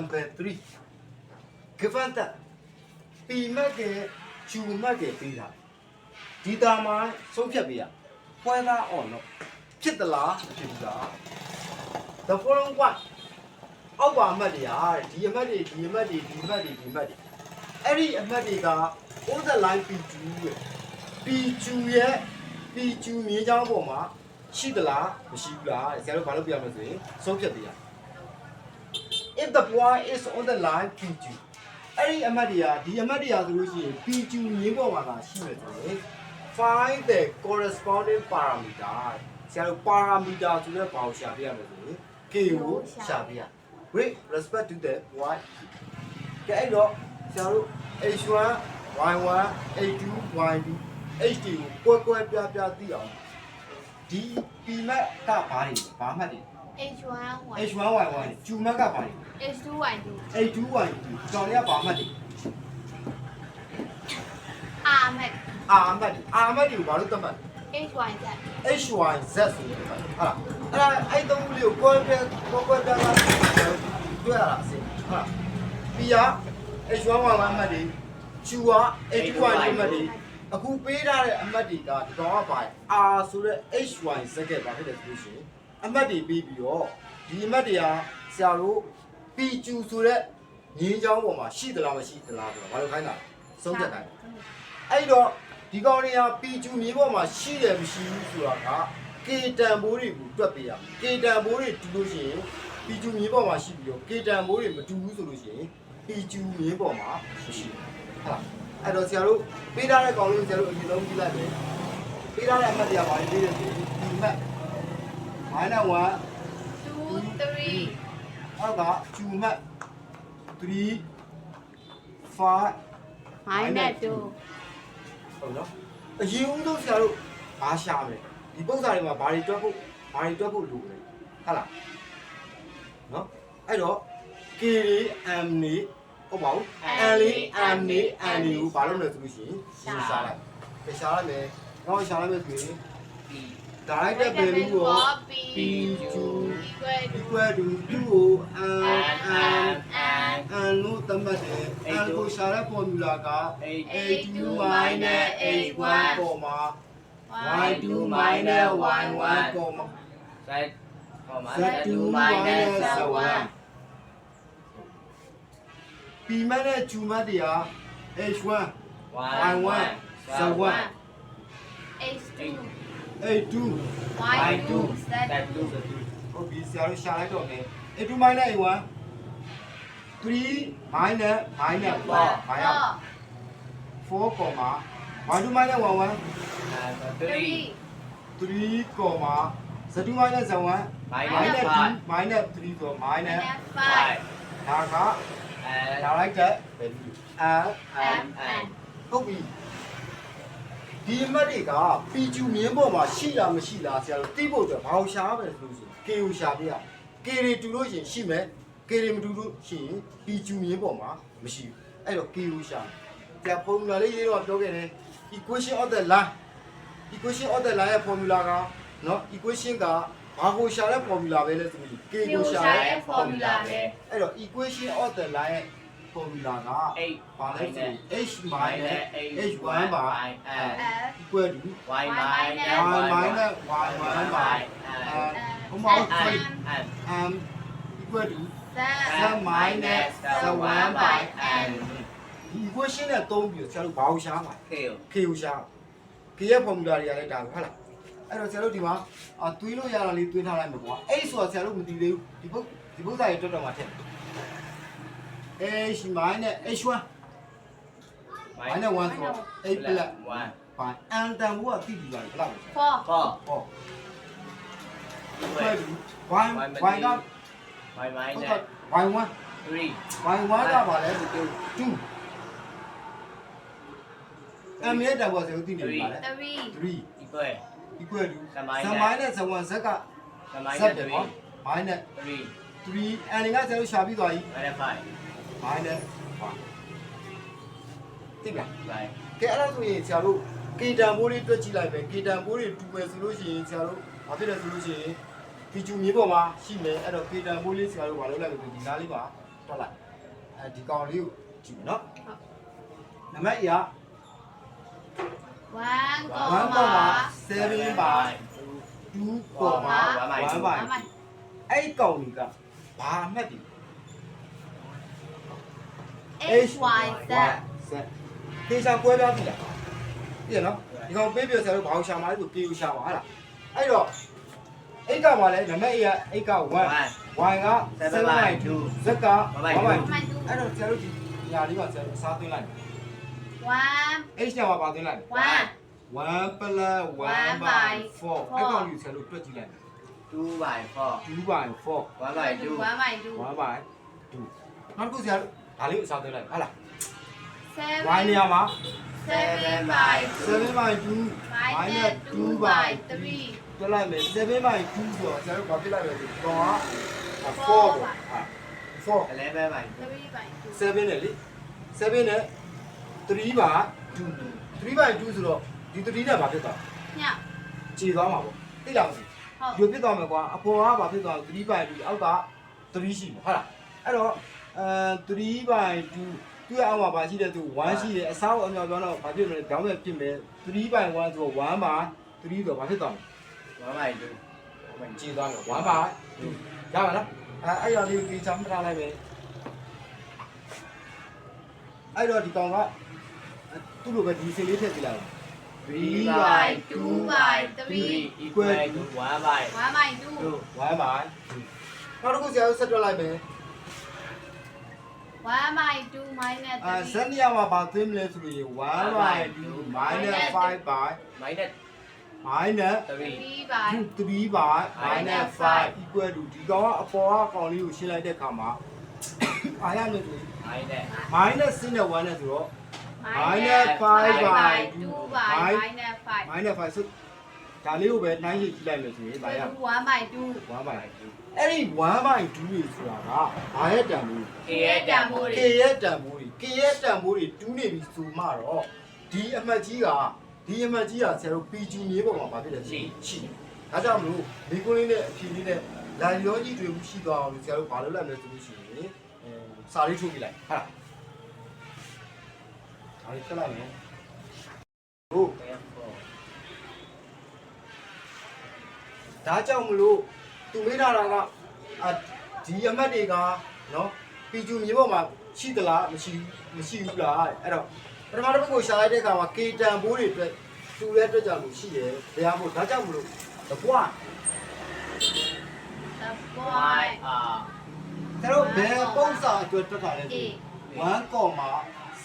number 3 given that p မှတ်ကကျူမှတ်ကပြီးတာဒီတာမှာဆုံးဖြတ်ပေးရပွဲသား on တော့ဖြစ်သလားမဖြစ်ဘူးလား the following one အောက်ပါအမှတ်တွေဟာဒီအမှတ်တွေဒီအမှတ်တွေဒီအမှတ်တွေဒီအမှတ်တွေအဲ့ဒီအမှတ်တွေက on the line p2 ရဲ့ p2 ရဲ့ p2 မြေးချောင်းပေါ်မှာရှိသလားမရှိဘူးလားဆရာတို့ဘာလို့ပြရမလဲဆိုရင်ဆုံးဖြတ်ပေးရ if the point is on the line p2 အဲ့ဒီအမှတ်တွေကဒီအမှတ်တွေကဆိုလို့ရှိရင် p2 မြေးပေါ်မှာကရှိမယ်ဆိုရင် find the corresponding parameter ဆရာတို့ parameter ဆိုတဲ့ဘာကိုရှာပြရမလဲဆိုရင် k ကိုရှာပြရ with respect to the y ကဲအဲ့တော့ဆရာတို့ h1 y1 h2 y2 hd ကိုကွဲကွဲပြားပြားသိအောင်ဒီ p မတ်ကဘာတွေလဲဘာမှတ်တွေ H1 Y h1 y1 ကျူမတ်ကဘာတွေ H2 Y2 h2 y2 ကြောင်တွေကဘာမှတ်တွေ R Max r မှတ်တွေ r မှတ်တွေကိုဘာလို့သတ်မှတ်လဲ HYZ HYZ ဆိုတဲ့ဟာဟာအဲ့ဒါအဲ့သုံးခုလေးကိုကိုယ်ပြကိုယ်ကွယ်ပြတာတွေ့ရတာအစင်ဟာပြီးရ H111 အမှတ်တွေချူက H2Y အမှတ်တွေအခုပေးထားတဲ့အမှတ်တွေကဒီကောင်ကပါ R ဆိုတဲ့ HYZ ကဘာဖြစ်လဲဆိုလို့ရှိရင် အမှတ်တွေပြီးပြီးတော့ဒီအမှတ်တွေကဆရာတို့ PQ ဆိုတဲ့ငင်းချောင်းပေါ်မှာရှိသလားမရှိသလားဆိုတော့ဘာလို့ခိုင်းတာဆုံးဖြတ်တိုင်းအဲ့တော့ဒီကောင်တွေကပီကျူမြေပေါ်မှာရှိတယ်မရှိဘူးဆိုတာကကေတန်ဘိုးတွေကိုတွက်ပေးရမယ်ကေတန်ဘိုးတွေတူလို့ရှိရင်ပီကျူမြေပေါ်မှာရှိပြီးတော့ကေတန်ဘိုးတွေမတူဘူးဆိုလို့ရှိရင်ပီကျူမြေပေါ်မှာမရှိဘူးဟုတ်လားအဲ့တော့ဆရာတို့ပေးထားတဲ့ကောင်လေးကိုဆရာတို့အရင်ဆုံးကြည့်လိုက်မယ်ပေးထားတဲ့အမှတ်တရားပါလေးတွေဆိုရင်ဒီမှတ် minus 1 2 3အောက်ကကျူမှတ်3 5 minus 2ဟုတ်နော်အရင်ဦးဆုံးဆရာတို့ဘာရှာမလဲဒီပုံစံတွေမှာဘာတွေတွက်ဖို့ဘာတွေတွက်ဖို့လိုလဲဟုတ်လားနော်အဲ့တော့ K တွေ M တွေဟုတ်ပါဘူး L တွေ M တွေ N တွေကိုဘာလုပ်လဲဆိုလို့ရှိရင်ရှာလိုက်ပဲရှာလိုက်မယ်တော့ရှာလိုက်မယ်ဆိုရင် direct value ကို P P to equal to equal to 2ကို M M and N လို့သတ်မှတ်တယ် N ကိုရှာတဲ့ formula က A2 minus H1 ပေါ်မှာ y2 minus y1 comma Z, comma, Z2 Z2 minus minus Z1 Z1. p မနဲ့ q မတွေက h1 Y1, Z1 H2 a2 Y2 Z2 Z2. ဟုတ်ပြီဆရာတို့ရှာလိုက်တော့မယ် a2 minus a1 3 minus minus 4ဘာရ4 comma y2 minus y1 Uh, 3 3, 3 comma z2 minus z1 minus minus 5, 2 minus 3ဆို minus 5 5, ဒါက and ဒါလိုက်တဲ့ value r M, N. ဟုတ်ပြီ ဒီအမှတ်တွေက PQ မြင်းပေါ်မှာရှိလားမရှိလားဆရာတို့သိဖို့အတွက်ဘာလို့ရှာရမလဲဆိုလို့ရှိရင် K ကိုရှာပြရ K တွေတူလို့ရှိရင်ရှိမယ် K တွေမတူလို့ရှိရင် PQ မြင်းပေါ်မှာမရှိဘူးအဲ့တော့ K ကိုရှာဆရာ formula လေးရေးတော့ပြောခဲ့တယ် equation of the line equation of the line ရဲ့ formula ကနော် equation ကဘာကိုရှာတဲ့ formula ပဲလဲဆိုရင် K ကိုရှာတဲ့ formula ပဲအဲ့တော့ equation of the line ရဲ့ formula က8ဘာလဲဆိုရင် h minus h1 by N. F equal to Y y minus minus y1 by N. ဟိုမှာ sorry N. um equal to Z z minus z1 by n ဒီ equation နဲ့သုံးပြီးတော့ဆရာတို့ဘာကိုရှာမှာ K. k ကိုရှာ k ရဲ့ formula တွေကလည်းဒါပဲဟုတ်လားအဲ့တော့ဆရာတို့ဒီမှာအသွေးလို့ရတာလေးသွင်းထားလိုက်မယ်ကွာအဲ့ဆိုတာဆရာတို့မသိသေးဘူးဒီဘုတ်ဒီဘုတ်စာရေးတော်တော်မှာထည့် h minus h1 minus 1ဆို8 plus 1. ဘာအန်တန်ဘူးကသိပြီလားဘယ်လောက်လဲ4 4. ဟော Equal. y y က Y ဟုတ် minus ကဲ့ y1 3. y1 ကပါလဲဆိုတော့2 m ရဲ့တန်ဘောဆိုသိနေပြီပါလေ3 3 Equal. equal to Z minus ဇမိုင်းနဲ့ဇဝ1ဇက်က Z ဇက် minus တယ် 3. ပေါ့ minus 3. 3 n ကကျွန်တော်ရှာပြီးသွားပြီ Minus 5. Minus 1သိပါ Right. ကဲအဲ့ဒါဆိုရင်ဆရာတို့ကေတန်ဘိုးလေးတွက်ကြည့်လိုက်ပဲကေတန်ဘိုးတွေတူမယ်ဆိုလို့ရှိရင်ဆရာတို့ဘာဖြစ်လဲဆိုလို့ရှိရင်ပီကျူမြေပေါ်မှာရှိမယ်အဲ့တော့ကေတန်ဘိုးလေးဆရာတို့ဘာလုပ်လိုက်လဲဆိုဒီနားလေးမှာတွက်လိုက်အဲဒီကောင်လေးကိုကြည့်မယ်နော်ဟုတ်နံပါတ်အရာ1 1 comma 7 by 2 comma 1 by 1 by အဲ့ဒီကောင်လေးကဘာအမှတ်ဒီ H Y Z ဆက်တေချာကွဲပြားပြီလားပြည့်နော်ဒီကောင်ပေးပြဆရာတို့ဘာကိုရှာမှာလဲဆိုကေကိုရှာမှာဟာလားအဲ့တော့အိတ်ကမှာလဲနံပါတ်အရာအိတ်က1 y က7 by 2 z က1 by 2 1အဲ့တော့ဆရာတို့ဒီညာလေးပါဆရာတို့အစားသွင်းလိုက်မယ်1 h ညာမှာပါသွင်းလိုက်မယ်1 1 plus 1 by 4အဲ့ကောင်လေးဆရာတို့တွက်ကြည့်လိုက်မယ်2 by 4 2 by 4 1 by 2 1 by 2 1 by 2နောက်တစ်ခုဆရာတို့ ဒါလေးကိုအစားသွင်းလိုက်မယ်ဟာလား7 y နေရာမှာ7 by 7 by 2 minus 2 by 3တွက်လိုက်မယ်7 by 2ဆိုတော့ဆရာတို့ဘာဖြစ်လိုက်လဲဆိုတော့4 4ပေါ့ပါဟာ4 11 by 3 by 2 7နဲ့လေ7နဲ့3ပါ2 3 by 2ဆိုတော့ဒီ3နဲ့ဘာဖြစ်သွားညခြေသွားမှာပေါ့သိလားမသိဟုတ်ဒီလိုဖြစ်သွားမယ်ကွာအပေါ်ကဘာဖြစ်သွား3 by 2အောက်က3ရှိမှာဟုတ်လားအဲ့တော့အဲ 3 by 2သူ့အောက်မှာဘာရှိလဲသူ1ရှိတယ်အစားအမြောက်ပြောတော့ဘာဖြစ်မလဲဒေါင်းမဲ့ဖြစ်မယ်3 by 1ဆိုတော့1ပါ3ဆိုတော့ဘာဖြစ်သွားမလဲ1 by 2ကြည်သွားမယ်1ပါရပါလားအဲအဲ့ရလေးကိုကြမ်းထားလိုက်မယ်အဲ့တော့ဒီကောင်ကသူ့လိုပဲဒီစင်လေးထည့်ပြလိုက် 3 by 2 by 3 equal to 1 by 1 by 2 2 1ပါနောက်တစ်ခုဆရာတို့ဆက်တွက်လိုက်မယ် 1 by 2 minus အဲဇန်3နီယာမှာဘာသိမလဲဆိုရင်1 by 2 minus 5 by minus minus 3 3 by 3 by minus 5 equal to ဒီကောင်ကအပေါ်ကအကောင်လေးကိုရှင်းလိုက်တဲ့အခါမှာအားရမယ်ဆိုရင် minus minus 6နဲ့1နဲ့ဆိုတော့ minus 5 by 2 by Minus minus 5 minus 5ဆိုဒါလေးကိုပဲနှိုင်းရကြည့်လိုက်မယ်ဆိုရင်ဗာရ1 by 2 1 by 2 အဲ့ဒီ1 by 2တွေဆိုတာကဘာရဲ့တန်ဖိုး k ရဲ့တန်ဖိုး K တွေရဲ့တန်ဖိုးတွေ K ရဲ့တန်ဖိုးတွေတူးနေပြီဆိုမှတော့ဒီအမှတ်ကြီးကဒီအမှတ်ကြီးကဆရာတို့ PG မြေပေါ်မှာဘာဖြစ်လဲရှိရှိဒါကြောင့်မလို့မိကုလေးနဲ့အဖြေလေးနဲ့လာရောကြီးတွေရှိသွားအောင်လို့ဆရာတို့ဘာလုပ်လိုက်မလဲဆိုလို့ရှိရင်အဲစာလေးထုတ်ပြလိုက်ဟာဒါလေးဖြတ်လိုက်မယ်ဟုတ်ဒါကြောင့်မလို့ သူမေးထားတာကအဒီအမတ်တွေကနော်ပီကျူမြေပေါ်မှာရှိသလားမရှိဘူးမရှိဘူးလားအဲ့တော့ပထမတစ်ခုကိုရှာလိုက်တဲ့အခါမှာကေတန်ဘိုးတွေအတွက်သူလည်းအတွက်ကြောင့်လို့ရှိတယ်တရားမို့ဒါကြောင့်မလို့တပွား the boy y အာကျတော့ဘယ်ပုံစံအတွက်တွက်ထားလဲဆို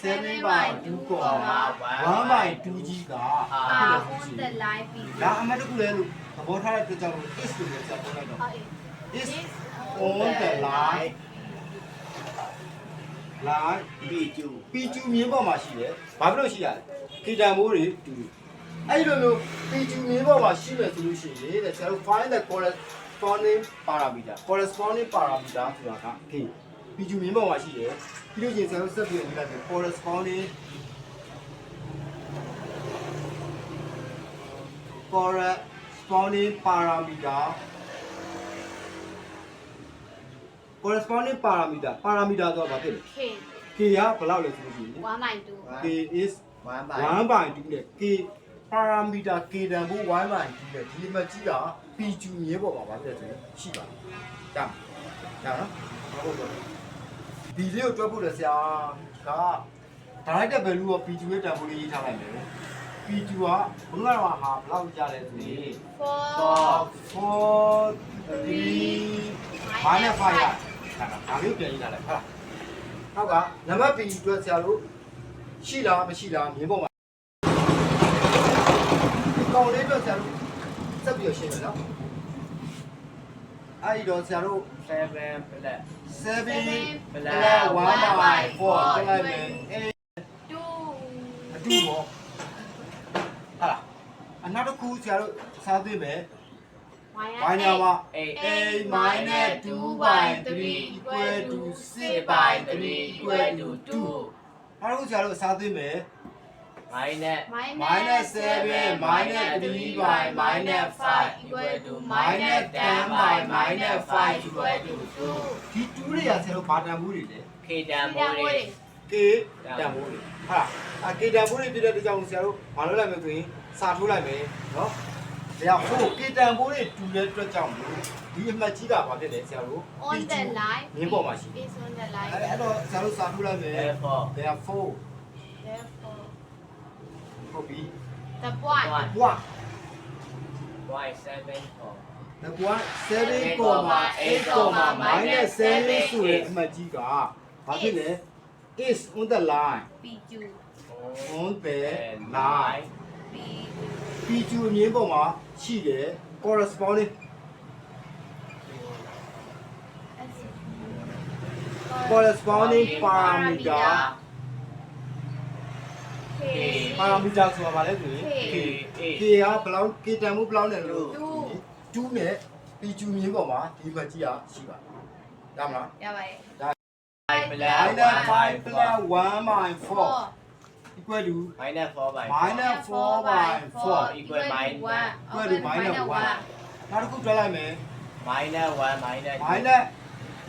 1.7 by 2.1 by 2ကြီးက are on the line B ဒါအမတ်တစ်ခုလဲလို့သဘောထားတဲ့အတွက်ကြောင့်လို့ is လို့ပြောပြလိုက်တော့ is on the line line ပြီးကျူပီကျူမြင်းပေါ်မှာရှိတယ်။ဘာဖြစ်လို့ရှိရလဲ။ကီတန်မိုးတွေတူတူ။အဲ့လိုမျိုးပီကျူမြင်းပေါ်မှာရှိမယ်ဆိုလို့ရှိရင်တဲ့ဆရာတို့ find the corresponding parameter corresponding parameter ဆိုတာက k ပီကျူမြင်းပေါ်မှာရှိတယ်။ပြီးလို့ရှိရင်ဆရာတို့ဆက်ပြီးရေးလိုက်တယ် corresponding corresponding parameter corresponding parameter parameter ဆိုတာဘာဖြစ်လဲ K k ကဘယ်လောက်လဲဆိုလို့ရှိရင်1 by 2 k is 1 by 1 by 2နဲ့ k parameter k တန်ဖို့1 by 2နဲ့ဒီအမှတ်ကြီးက p ကျူမြေပေါ်မှာပါတဲ့ဆိုရင်ရှိပါတယ်။ဒါဒါနော်ဟုတ်ပါဘူး။ ဒီလေးကိုတွက်ဖို့လဲဆရာက directed value ကို p ကျူရဲ့တန်ဖိုးလေးရေးထားလိုက်မယ်။ p ကျူကဘုန်းကတော့ဟာဘယ်လောက်ကြလဲဆိုရင်4 4 3 minus 5ရဒါဒါလေးကိုပြန်ရေးထားလိုက်ဟုတ်လားနောက်ကနံပါတ် p အတွက်ဆရာတို့ရှိလားမရှိလားမြင်းပေါ်မှာဒီကောင်လေးအတွက်ဆရာတို့စက်ပြီးရှင်းမယ်နော် အဲ့ဒီတော့ဆရာတို့7 plus 7 plus 1 by 4ပြလိုက်မယ်အဲ2အတူပေါ့ဟာလားအနောက်တစ်ခုဆရာတို့စားသိမယ် y ညာမှာ8 a minus 2 by 3 equal to 6 by 3 equal to 2နောက်တစ်ခုဆရာတို့စားသိမယ် minus minus 7 minus 3 by minus 5 equal to minus 10 by minus 5 equal to 2. ဒီ2တွေကဆရာတို့ဘာတန်ဖိုးတွေလဲ k တန်ဖိုးတွေ K တန်ဖိုးတွေဟာအ K တန်ဖိုးတွေပြတဲ့အတွက်ကြောင့်ဆရာတို့မလုပ်လိုက်မယ်ဆိုရင်စာထိုးလိုက်မယ်နော်ဒါဟို K တန်ဖိုးတွေတူတဲ့အတွက်ကြောင့်မလို့ဒီအမှတ်ကြီးတာဘာဖြစ်လဲဆရာတို့ On the line မြင်းပေါ်မှာရှိတယ် is on the line. အဲ့အဲ့တော့ဆရာတို့စာထိုးလိုက်မယ် therefore therefore Therefore, ဟုတ်ပြီ the point 1 y 7 for the point 7.8, minus 7ဆိုတဲ့အမှတ်ကြီးကဘာဖြစ်လဲ is on the line P2 on the line P2 P2 အမြင်ပေါ်မှာရှိတယ် corresponding corresponding parameter K parameter ဆိုတာဘာလဲဆိုရင် K K K ကဘယ်လောက် K တန်မှုဘယ်လောက်လဲလို့ Two 2နဲ့ P2 မြင်ပေါ်မှာဒီမှတ်ကြီးကရှိပါရမလား ရပါတယ် 5 plus minus 5 plus 1 by 4 4 equal to minus 4 by minus 4 by 4 equal minus equal to minus 1 နောက်တစ်ခုတွက်လိုက်မယ် minus 1 minus minus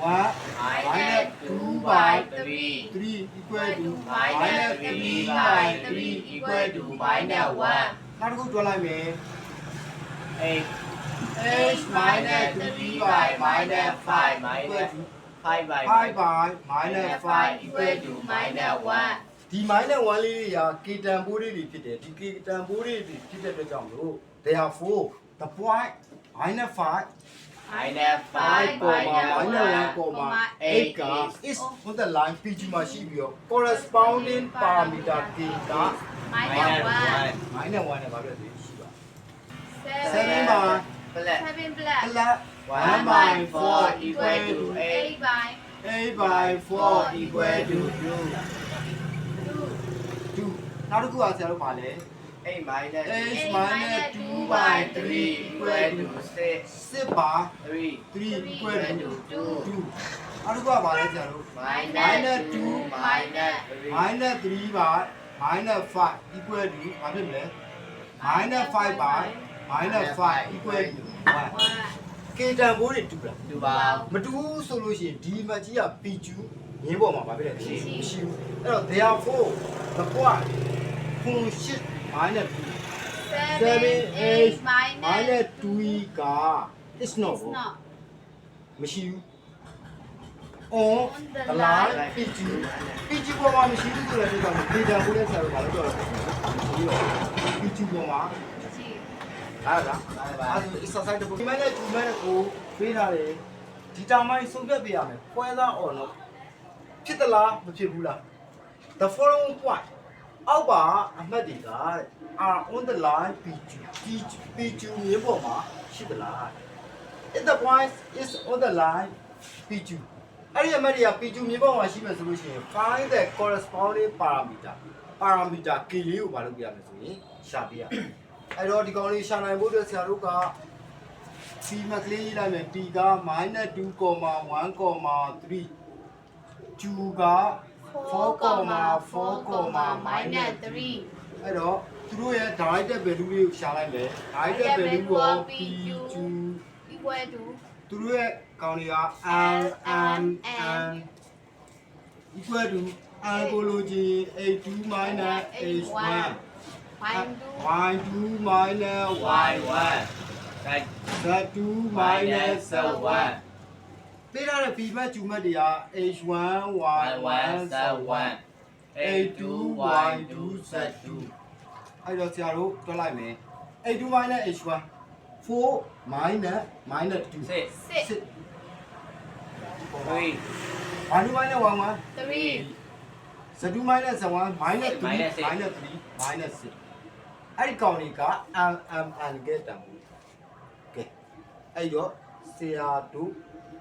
1 minus 2 by 3 3 equal to minus 3 by 3 equal to minus 1 နောက်တစ်ခုတွက်လိုက်မယ် 8 h minus 3 by minus 5 minus 5 by 5 by minus 5 equal to minus 1ဒီ minus 1လေးတွေက k တန်ဖိုးလေးတွေဖြစ်တယ်ဒီ k တန်ဖိုးလေးတွေဖြစ်တဲ့အတွက်ကြောင့်မလို့ therefore the point minus 5 minus 5 5 comma minus 1 comma 8က is on the line PG မှာရှိပြီးတော့ corresponding parameter k က minus 1 minus 1နဲ့ဘာဖြစ်လဲရှိပါ 7 7 by plus 7 plus plus 1 by 4 equal to 8 8 by 8 by 4 equal to 2 2နောက်တစ်ခုကဆရာတို့ပါလဲ 8 minus 8 minus 2 by 3 equal to 6 6 by 3 3 equal to 2 2နောက်တစ်ခုကပါလဲဆရာတို့ minus 2 minus minus 3 by minus 5 equal to ဘာဖြစ်မလဲ minus 5 by minus 5 equal to 1 1 k တန်ဖိုးတွေတူတာ2ပါမတူဘူးဆိုလို့ရှိရင်ဒီမကြီးက PQ ရင်းပေါ်မှာဘာဖြစ်လဲမရှိဘူးမရှိဘူးအဲ့တော့ therefore the point function minus 7 8 minus minus 2က is not is not မရှိဘူး on the line PQ PQ ပေါ်မှာမရှိဘူးဆိုတဲ့အတွက်ကြောင့် k တန်ဖိုးတဲ့ဆရာတို့ဘာလို့ပြောလဲမရှိဘူး PQ ပေါ်မှာရှိဟာလားအဲ့ဒါ exercise တစ်ခုဒီမဲ့နဲ့ဒီမဲ့နဲ့ကိုပေးထားတယ်ဒီတာမိုင်းဆုံးဖြတ်ပေးရမယ်ပွဲသား on လို့ဖြစ်သလားမဖြစ်ဘူးလား the following point အောက်ပါအမှတ်တွေက are on the line PQ PQ PQ မြေပေါ်မှာရှိသလား if the point is on the line PQ အဲ့ဒီအမှတ်တွေက PQ မြေပေါ်မှာရှိမှဆိုလို့ရှိရင် find the corresponding parameter parameter k လေးကိုမလုပ်ပြရမယ်ဆိုရင်ရှာပြရမယ်အဲ့တော့ဒီကောင်လေးရှာနိုင်ဖို့အတွက်ဆရာတို့က p မကလေးရေးလိုက်မယ် t က -2,1,3 q က 4,4, minus 3 အဲ့တော့သူတို့ရဲ့ directed value လေးကိုရှာလိုက်မယ် directed value ကို p q equal to သူတို့ရဲ့ကောင်တွေက n n n equal to n ကိုလိုချင် a2 minus h1 find y2 minus y y1 that z2 minus z1 ပေးထားတဲ့ b မတ်ကျူမတ်တွေက h1 y1 z1 a2 y2 z2 အဲ့တော့ဆရာတို့တွက်လိုက်မယ် a2 minus h1 4 minus minus 2 6 6 6 3 y2 minus y1 3 z2 minus z1 minus 3 minus six. minus 3 minus 6အဲ့ဒီကောင်တွေက m m n ကတန်ဘူးကဲအဲ့တော့ဆရာတို့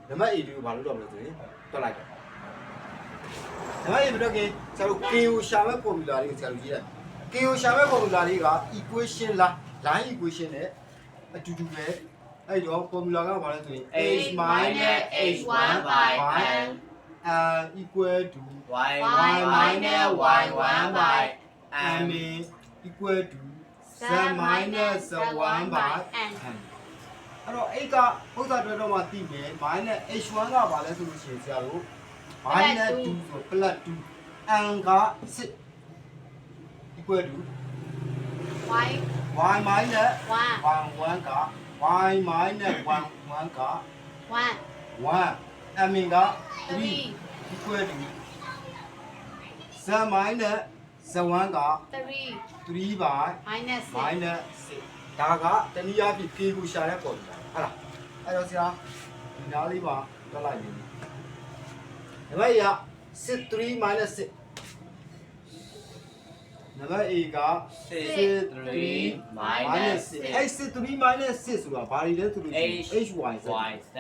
နံပါတ် A ကိုဘာလို့တော့မလဲဆိုရင်တွက်လိုက်တော့နံပါတ် A ဘယ်တော့ကဆရာတို့ K ကိုရှာမဲ့ formula လေးကိုဆရာတို့ရေးလိုက် K ကိုရှာမဲ့ formula လေးက equation လား line equation နဲ့အတူတူပဲအဲ့တော့ formula ကဘာလဲဆိုရင် h minus h1 by n n equal to y y minus y1 by m m in equal to z minus 1 by n အဲ့တော့8ကဥစ္စာတွေတော့မှသိမယ် minus h1 ကဘာလဲဆိုလို့ရှိရင်ဆရာတို့ minus 2ဆို plus 2 n က6 equal to y y minus 1 1 1က y minus 1 1က1 1 m က3 3 equal to z minus z1 က3 3 by minus 6 minus 6 ဒါကတနည်းအားဖြင့် k ကိုရှာတဲ့ပုံစံဟုတ်လားအဲ့တော့ဆရာဒီနားလေးပါတွက်လိုက်ပြီနံပါတ်ရ6 3 minus 6နံပါတ် A က six three minus minus 6အဲ့6 3 minus 6ဆိုတာဘာတွေလဲဆိုလို့ရှိရင် H hy z y z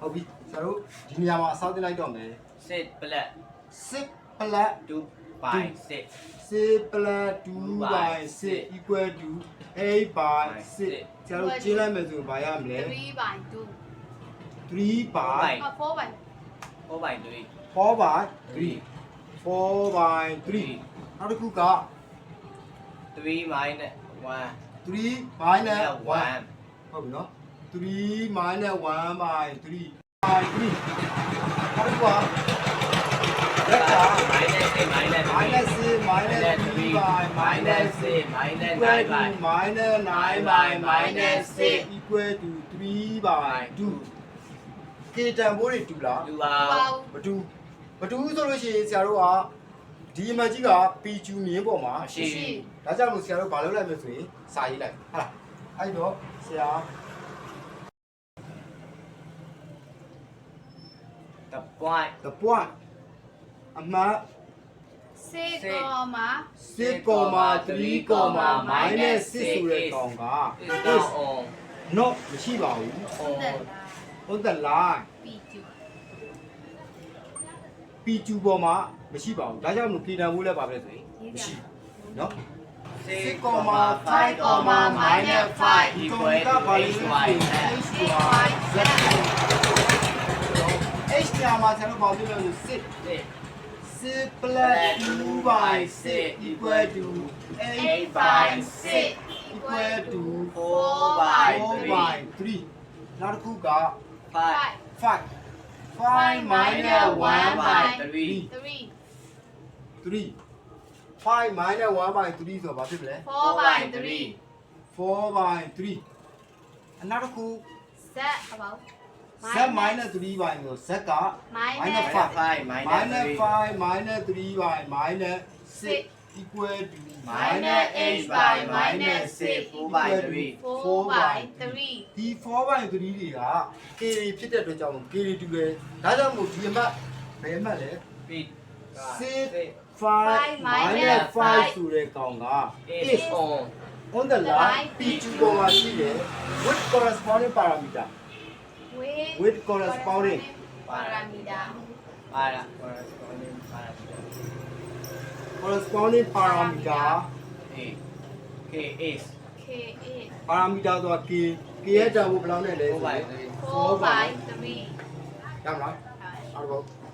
ဟုတ်ပြီဆရာတို့ဒီနေရာမှာအစောတင်လိုက်တော့မယ် six plus 6 plus two by six 6 plus 2 by 6 equal to 8 by 6ဆရာတို့ကျင်းလိုက်မယ်ဆိုရင်ဘာရမလဲ3 by 2 3 by อ่ะ4 by four by three 4 by 3 three 4 by 3နောက်တစ်ခုက three minus one 3 minus 1 one ဟုတ်ပြီနော်3 minus 1 by 3 by 3နောက်တစ်ခုက လက်တာ minus six minus three minus 6 minus 3 by minus minus six minus equal nine to by minus 9 by minus 6 equal to 3 by 2ကေတန်ဖိုးတွေတူလား two 2 out မတူမတူဆိုလို့ရှိရင်ဆရာတို့ကဒီအမကြီးက PQ မြင်းပေါ်မှာရှိရှိဒါကြောင့်မို့ဆရာတို့ဘာလုပ်လိုက်မလဲဆိုရင်စာရေးလိုက်ဟုတ်လားအဲ့တော့ဆရာ the point the point အမှတ် 6 comma 6.3, minus 6ဆိုတဲ့ကောင်က is not on not မရှိပါဘူး on on the line p2 P2 ပေါ်မှာမရှိပါဘူးဒါကြောင့်မို့ K တန်ဖိုးလည်းပါပဲဆိုရင်မရှိဘူးเนาะ six comma five comma minus five equal to h y z H ညာမှာဆရာတို့ဘာပြောလဲဆို6 six 6 plus 2 by 6 equal to 8 by 6 equal to four by 4 by three 3နောက်တစ်ခုက five 5 5 minus 1 by three 3 3 5 minus 1 by 3ဆိုတော့ဘာဖြစ်မလဲ 4 by 3 4 by 3အနောက်တစ်ခု z about z minus 3 by ဆို z က minus minus five five minus minus three 5 minus 3 by minus 6 equal to minus h by minus six four by three 4 by 3ဒီ4 by 3တွေက k တွေဖြစ်တဲ့အတွက်ကြောင့် k တွေတူတယ်ဒါကြောင့်မို့ဒီအမှတ်ဘယ်အမှတ်လဲ six 5 minus 5ဆိုတဲ့ကောင်က is on on the line p2 ပေါ်မှာရှိတယ် with corresponding parameter with with corresponding parameter para corresponding parameter corresponding parameter a k is k is parameter ဆိုတာ k k ရဲ့တန်ဖိုးဘယ်လောက်နဲ့လဲ four ဆို by ရင် three 4 by 3 ရမလားအဲ့တော့